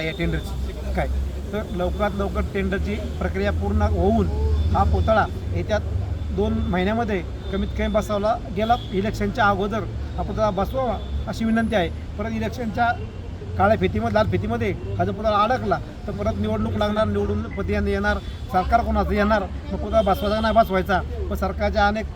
या टेंडरची काय? तर लवकरात लवकर टेंडरची प्रक्रिया पूर्ण होऊन हा पुतळा येत्या दोन महिन्यामध्ये कमीत कमी बसवला गेला. इलेक्शनच्या अगोदर हा पुतळा बसवावा अशी विनंती आहे. परत इलेक्शनच्या काळ्या फितीमध्ये लाल फितीमध्ये हा जर पुतळा अडकला तर परत निवडणूक लागणार निवडून पती येणार सरकार कोणाचं येणार? मग पुतळा बसवायचा नाही बसवायचा. पण सरकारच्या अनेक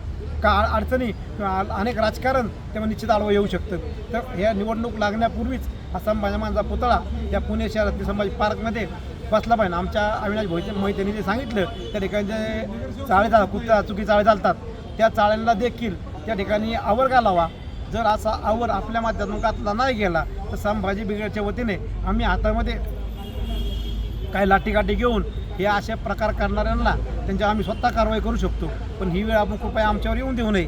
का अडचणी आ- अनेक राजकारण तेव्हा निश्चित आडवं येऊ शकतं. तर ह्या निवडणूक लागण्यापूर्वीच हा संभाजी पुतळा या पुणे शहरातील संभाजी पार्कमध्ये बसला पाहिजे. आमच्या अविनाश भोईते मैत्रिणी जे सांगितलं त्या ठिकाणी जे चाळे चाल कुत्रा चुकी चाळे चालतात त्या चाळ्यांना देखील त्या ठिकाणी आवर घालावा. जर असा आवर आपल्या माध्यमातला नाही गेला तर संभाजी ब्रिगेडच्या वतीने आम्ही हातामध्ये काही लाठीकाठी घेऊन हे असे प्रकार करणाऱ्यांना त्यांच्या आम्ही स्वतः कारवाई करू शकतो. पण ही वेळ आपण कृपया आमच्यावर येऊन देऊ नये.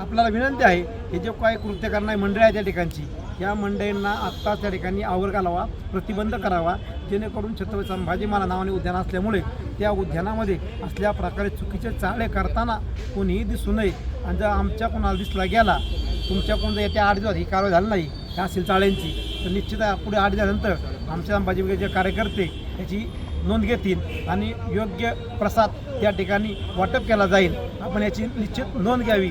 आपल्याला विनंती आहे हे जे काही कृत्य करणारी मंडळी आहे त्या ठिकाणची या मंडळींना आत्ताच त्या ठिकाणी आवर घालावा प्रतिबंध करावा जेणेकरून छत्रपती संभाजी महाराज नावाने उद्यान असल्यामुळे त्या उद्यानामध्ये असल्या प्रकारे चुकीचे चाळे करताना कोणीही दिसू नये. आणि जर आमच्या कोणाला दिसला गेला तुमच्याकडून जर येत्या आठ दिवस ही कारवाई झाली नाही ह्या असेल चाळ्यांची तर निश्चित पुढे आठ दिवसानंतर आमच्या संभाजी जे कार्यकर्ते याची नोंद घेतील आणि योग्य प्रसाद त्या ठिकाणी वाटप केला जाईल. आपण याची निश्चित नोंद घ्यावी.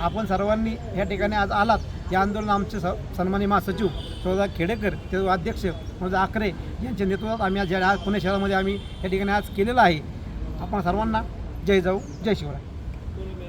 आपण सर्वांनी या ठिकाणी आज आलात. या आंदोलन आमचे स सन्मानी महासचिव सौदा खेडेकर ते अध्यक्ष माझा आकरे यांच्या नेतृत्वात आम्ही आज आज पुणे शहरामध्ये आम्ही या ठिकाणी आज केलेलं आहे. आपण सर्वांना जय जाऊ जय शिवराय.